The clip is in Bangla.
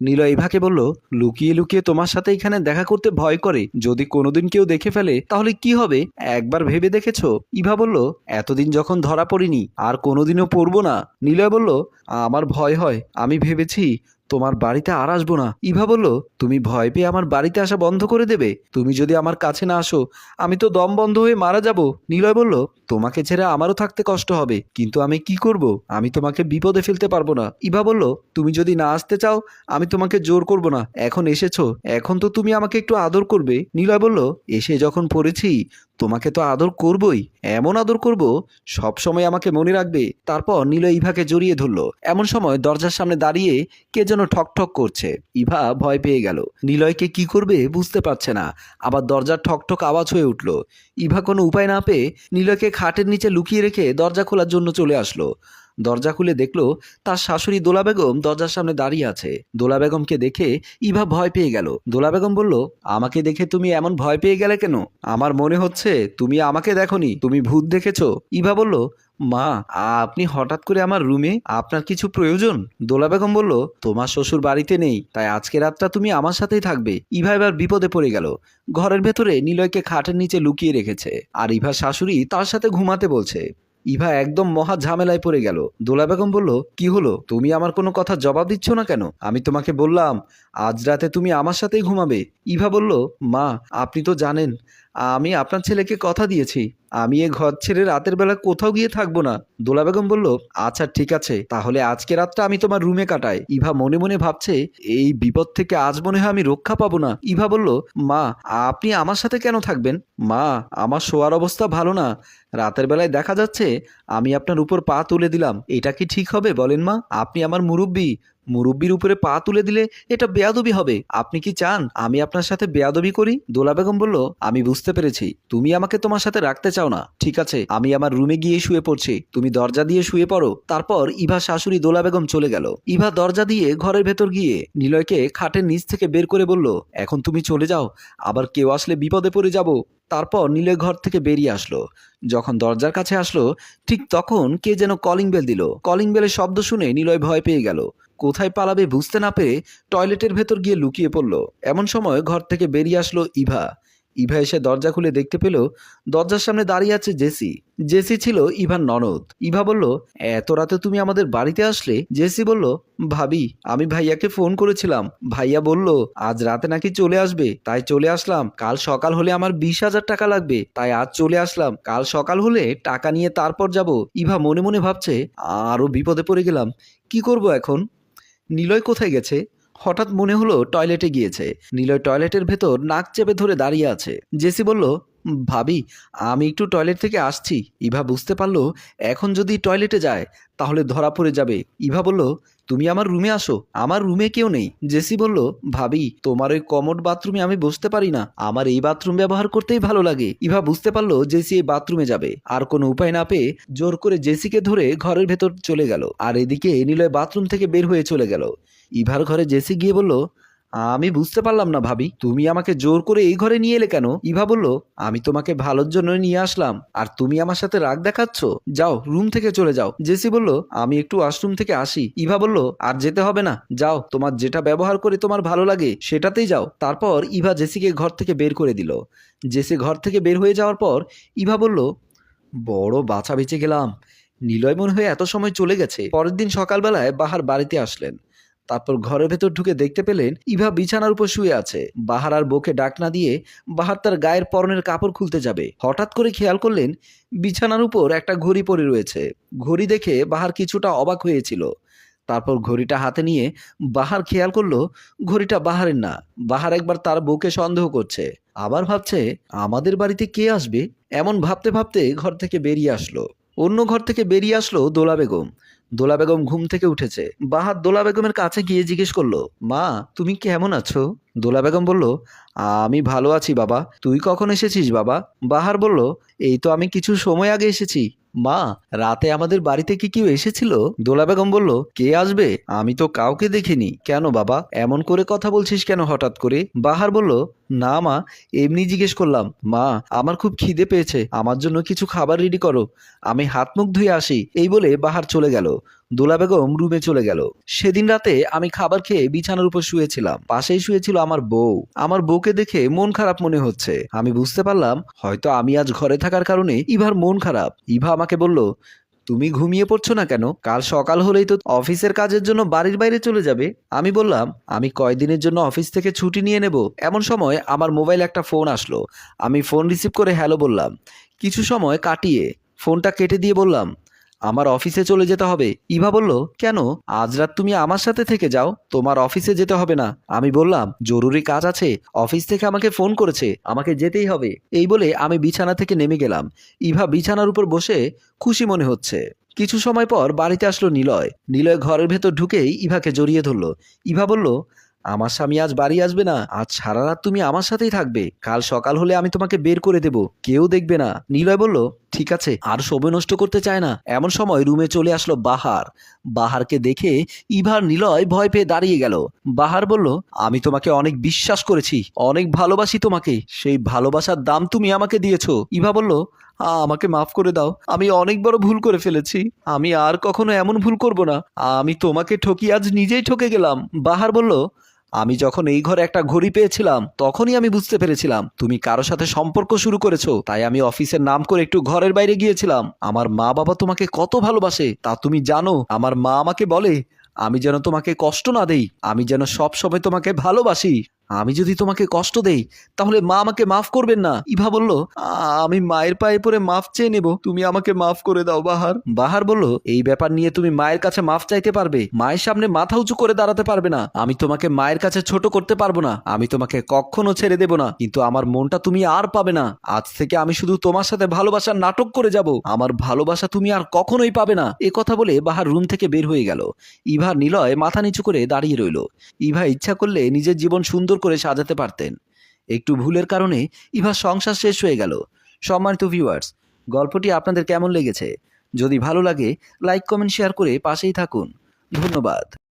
নিলয় ইভাকে বলল, লুকিয়ে লুকিয়ে তোমার সাথে এখানে দেখা করতে ভয় করে। যদি কোনোদিন কেউ দেখে ফেলে, তাহলে কি হবে? একবার ভেবে দেখেছ? ইভা বলল, এতদিন যখন ধরা পড়িনি, আর কোনোদিনও পড়ব না। নিলয় বলল, আমার ভয় হয়, আমি ভেবেছি তোমার বাড়িতে আর আসব না। ইভা বলল, তুমি ভয় পেয়ে আমার বাড়িতে আসা বন্ধ করে দেবে। তুমি যদি আমার কাছে না আসো, আমি তো দম বন্ধ হয়ে মারা যাব। নিলয় বলল, তোমাকে ছেড়ে আমারও থাকতে কষ্ট হবে, কিন্তু আমি কি করব? আমি তোমাকে বিপদে ফেলতে পারব না। ইভা বলল, তুমি যদি না আসতে চাও, আমি তোমাকে জোর করব না। এখন এসেছ, এখন তো তুমি আমাকে একটু আদর করবে। নিলয় বলল, এসে যখন পড়েছি তোমাকে তো আদর করবই, এমন আদর করব সব সময় আমাকে মনে রাখবে, তারপর নীল ইভাকে জড়িয়ে ধরল। এমন সময় দরজার সামনে দাঁড়িয়ে কে যেন ঠকঠক ঠক করছে। ইভা ভয় পেয়ে গেল। নীলয়কে কি করবে বুঝতে পারছে না, আবার দরজার ঠকঠক ঠক আওয়াজ হয়ে উঠল। ইভা কোনো উপায় না পেয়ে নীলয়কে খাটের নিচে লুকিয়ে রেখে দরজা খোলার জন্য চলে আসলো। দরজা খুলে দেখল তার শাশুড়ি দোলা বেগম দরজার সামনে দাঁড়িয়ে আছে। দোলা বেগমকে দেখে ইভা ভয় পেয়ে গেল। দোলা বেগম বলল, আমাকে দেখে তুমি এমন ভয় পেয়ে গেলে কেন? আমার মনে হচ্ছে তুমি আমাকে দেখনি, তুমি ভূত দেখেছ। ইভা বলল, মা, আপনি হঠাৎ করে আমার রুমে আপনার কিছু প্রয়োজন? দোলা বেগম বলল, তোমার শ্বশুর বাড়িতে নেই, তাই আজকে রাতটা তুমি আমার সাথেই থাকবে। ইভা এবার বিপদে পড়ে গেল। ঘরের ভেতরে নিলয়কে খাটের নিচে লুকিয়ে রেখেছে। আর ইভা শাশুড়ি তার সাথে ঘুমাতে বলছে। ইভা একদম মহা ঝামেলায় পড়ে গেল। দোলা বেগম বলল, কি হলো? তুমি আমার কোনো কথা জবাব দিচ্ছ না কেন? আমি তোমাকে বললাম, আজ রাতে তুমি আমার সাথেই ঘুমাবে। ইভা বলল, মা, আপনি তো জানেন, আমি আপনার ছেলেকে কথা দিয়েছি। আমি এ ঘর ছেড়ে রাতের বেলা কোথাও গিয়ে থাকব না। দোলা বেগম বলল আচ্ছা ঠিক আছে, তাহলে আজকে রাতটা আমি তোমার রুমে কাটাই। ইভা মনে মনে ভাবছে, এই বিপদ থেকে আজ মনে হয় আমি রক্ষা পাবো না। ইভা বলল, মা, আপনি আমার সাথে কেন থাকবেন? মা, আমার শোয়ার অবস্থা ভালো না। রাতের বেলায় দেখা যাচ্ছে আমি আপনার উপর পা তুলে দিলাম। এটা কি ঠিক হবে বলেন মা? আপনি আমার মুরব্বী। মুরব্বির উপরে পা তুলে দিলে এটা বেয়াদবি হবে। আপনি কি চান আমি আপনার সাথে বেয়াদবি করি? দোলা বেগম বলল, আমি বুঝতে পেরেছি। তুমি আমাকে তোমার সাথে রাখতে চাও না। ঠিক আছে, আমি আমার রুমে গিয়ে শুয়ে পড়ছি। তুমি দরজা দিয়ে শুয়ে পড়ো। তারপর ইভা শাশুড়ি দোলা বেগম চলে গেল। ইভা দরজা দিয়ে ঘরের ভেতর গিয়ে নিলয়কে খাটের নিচ থেকে বের করে বলল, এখন তুমি চলে যাও, আবার কেউ আসলে বিপদে পড়ে যাব। তারপর নিলয় ঘর থেকে বেরিয়ে আসলো। যখন দরজার কাছে আসলো, ঠিক তখন কে যেন কলিং বেল দিল। কলিং বেলের শব্দ শুনে নিলয় ভয় পেয়ে গেল। কোথায় পালাবে বুঝতে না পেরে টয়লেটের ভেতর গিয়ে লুকিয়ে পড়ল। এমন সময় ঘর থেকে বেরিয়ে আসলো ইভা। ইভা এসে দরজা খুলে দেখতে পেল দরজার সামনে দাঁড়িয়ে আছে জেসি। জেসি ছিল ইভার ননদ। ইভা বলল, এত রাতে তুমি আমাদের বাড়িতে আসলে? জেসি বলল, ভাবি, আমি ভাইয়াকে ফোন করেছিলাম। ভাইয়া বলল, আজ রাতে নাকি চলে আসবে। তাই চলে আসলাম। কাল সকাল হলে আমার বিশ হাজার টাকা লাগবে। তাই আজ চলে আসলাম। কাল সকাল হলে টাকা নিয়ে তারপর যাব। ইভা মনে মনে ভাবছে আরও বিপদে পড়ে গেলাম। কি করব এখন? নিলয় কোথায় গেছে? হঠাৎ মনে হলো টয়লেটে গিয়েছে। নিলয় টয়লেটের ভেতর নাক চেপে ধরে দাঁড়িয়ে আছে। জেসি বলল ভাবি, আমি একটু টয়লেট থেকে আসছি। ইভা বুঝতে পারল, এখন যদি টয়লেটে যায়, তাহলে ধরা পড়ে যাবে। ইভা বলল, তুমি আমার রুমে আসো, আমার রুমে কেউ নেই। জেসি বলল, ভাবি, তোমার ওই কমোড বাথরুমে আমি বসতে পারি না। আমার এই বাথরুম ব্যবহার করতেই ভালো লাগে। ইভা বুঝতে পারল, জেসি এই বাথরুমে যাবে। আর কোনো উপায় না পেয়ে জোর করে জেসিকে ধরে ঘরের ভেতর চলে গেল। আর এদিকে নিলয় বাথরুম থেকে বের হয়ে চলে গেল। ইভার ঘরে জেসি গিয়ে বলল আমি বুঝতে পারলাম না ভাবি। তুমি আমাকে জোর করে এই ঘরে নিয়ে এলে কেন? ইভা বলল, আমি তোমাকে ভালোর জন্য নিয়ে আসলাম। আর তুমি আমার সাথে রাগ দেখাচ্ছ? যাও, রুম থেকে চলে যাও। জেসি বলল, আমি একটু ওয়াশরুম থেকে আসি। ইভা বলল, আর যেতে হবে না। যাও, তোমার যেটা ব্যবহার করে তোমার ভালো লাগে, সেটাতেই যাও। তারপর ইভা জেসিকে ঘর থেকে বের করে দিল। জেসি ঘর থেকে বের হয়ে যাওয়ার পর ইভা বলল, বড় বাছা বেঁচে গেলাম। নিলয় মনে হয়ে এত সময় চলে গেছে। পরের দিন সকালবেলায় বাহার বাড়িতে আসলেন। তারপর ঘরের ভেতর ঢুকে দেখতে পেলেন ইভা বিছানার উপর শুয়ে আছে। বাহার আর বউকে ডাক না দিয়ে বাহার তার গায়ের পরনের কাপড় খুলতে যাবে। হঠাৎ করে খেয়াল করলেন বিছানার উপর একটা ঘড়ি পড়ে রয়েছে। ঘড়ি দেখে বাহার কিছুটা অবাক হয়েছিল। তারপর ঘড়িটা হাতে নিয়ে বাহার খেয়াল করল ঘড়িটা বাহারের না। বাহার একবার তার বউকে সন্দেহ করছে। আবার ভাবছে, আমাদের বাড়িতে কে আসবে? এমন ভাবতে ভাবতে ঘর থেকে বেরিয়ে আসলো। অন্য ঘর থেকে বেরিয়ে আসলো দোলা বেগম। দোলা বেগম ঘুম থেকে উঠেছে। বাহার দোলা বেগমের কাছে গিয়ে জিজ্ঞেস করল, মা, তুমি কেমন আছো? দোলা বেগম বলল, আমি ভালো আছি বাবা। তুই কখন এসেছিস বাবা? বাহার বলল, এই তো আমি কিছু সময় আগে এসেছি। মা, রাতে আমাদের বাড়িতে কি কেউ এসেছিল? দোলা বেগম বলল, কে আসবে? আমি তো কাউকে দেখিনি। কেন বাবা? এমন করে কথা বলছিস কেন হঠাৎ করে? বাহার বলল, না মা, এমনি জিজ্ঞেস করলাম। মা, আমার খুব খিদে পেয়েছে। আমার জন্য কিছু খাবার রেডি করো। আমি হাত মুখ ধুয়ে আসি। এই বলে বাহার চলে গেল। দোলা বেগম রুমে চলে গেল। সেদিন রাতে আমি খাবার খেয়ে বিছানার উপর শুয়েছিলাম। পাশেই শুয়েছিল আমার বউ। আমার বউকে দেখে মন খারাপ মনে হচ্ছে। আমি বুঝতে পারলাম, হয়তো আমি আজ ঘরে থাকার কারণে ইভার মন খারাপ। ইভা আমাকে বলল, তুমি ঘুমিয়ে পড়ছো না কেন? কাল সকাল হলেই তো অফিসের কাজের জন্য বাড়ির বাইরে চলে যাবে। আমি বললাম, আমি কয়দিনের জন্য অফিস থেকে ছুটি নিয়ে নেব? এমন সময় আমার মোবাইল একটা ফোন আসলো। আমি ফোন রিসিভ করে হ্যালো বললাম। কিছু সময় কাটিয়ে ফোনটা কেটে দিয়ে বললাম আমার অফিসে চলে যেতে হবে। ইভা বলল, কেন? আজ রাত তুমি আমার সাথে থেকে যাও। তোমার অফিসে যেতে হবে না। আমি বললাম, জরুরি কাজ আছে। অফিস থেকে আমাকে ফোন করেছে। আমাকে যেতেই হবে। এই বলে আমি বিছানা থেকে নেমে গেলাম। ইভা বিছানার উপর বসে খুশি মনে হচ্ছে। কিছু সময় পর বাড়িতে আসলো নিলয়। নিলয় ঘরের ভেতর ঢুকেই ইভাকে জড়িয়ে ধরলো। ইভা বলল আমার স্বামী আজ বাড়ি আসবে না। আজ সারা রাত তুমি আমার সাথেই থাকবে। কাল সকাল হলে আমি তোমাকে বের করে দেব। কেউ দেখবে না। নিলয় বলল ঠিক আছে আর সময় নষ্ট করতে চায় না। এমন সময় রুমে চলে আসলো বাহার। বাহারকে দেখে ইভার নিলয় ভয় পেয়ে দাঁড়িয়ে গেল। বাহার বলল আমি তোমাকে অনেক বিশ্বাস করেছি অনেক ভালোবাসি তোমাকে। সেই ভালোবাসার দাম তুমি আমাকে দিয়েছ। ইভা বলল "আ, আমাকে মাফ করে দাও। আমি অনেক বড় ভুল করে ফেলেছি। আমি আর কখনো এমন ভুল করব না। আমি তোমাকে ঠকি আজ নিজেই ঠকে গেলাম। বাহার বলল আমি যখন এই ঘরে একটা ঘড়ি পেয়েছিলাম, তখনই আমি বুঝতে পেরেছিলাম, তুমি কারও সাথে সম্পর্ক শুরু করেছ, তাই আমি অফিসের নাম করে একটু ঘরের বাইরে গিয়েছিলাম। আমার মা বাবা তোমাকে কত ভালোবাসে, তা তুমি জানো। আমার মা আমাকে বলে, আমি যেন তোমাকে কষ্ট না দেই, আমি যেন সব সময় তোমাকে ভালোবাসি। আমি যদি তোমাকে কষ্ট দেই, তাহলে মা আমাকে মাফ করবেন না। ইভা বলল "আ- আমি মায়ের পায়ে পরে মাফ চেয়ে নেব। তুমি আমাকে মাফ করে দাও, বাহার। বাহার বলল, এই ব্যাপার নিয়ে তুমি মায়ের কাছে মাফ চাইতে পারবে। মায়ের সামনে মাথা উঁচু করে দাঁড়াতে পারবে না। আমি তোমাকে মায়ের কাছে ছোট করতে পারব না। আমি তোমাকে কখনো ছেড়ে দেব না। কিন্তু আমার মনটা তুমি আর পাবে না। আজ থেকে আমি শুধু তোমার সাথে ভালোবাসার নাটক করে যাব। আমার ভালোবাসা তুমি আর কখনোই পাবে না। এ কথা বলে বাহার রুম থেকে বের হয়ে গেল। ইভা নিলয় মাথা নিচু করে দাঁড়িয়ে রইল। ইভা ইচ্ছা করলে নিজের জীবন সুন্দর করে সাজাতে পারতেন। একটু ভুলের কারণে ইভার সংসার শেষ হয়ে গেল। সম্মানিত ভিউয়ার্স গল্পটি আপনাদের কেমন লেগেছে? যদি ভালো লাগে লাইক কমেন্ট শেয়ার করে পাশেই থাকুন। ধন্যবাদ।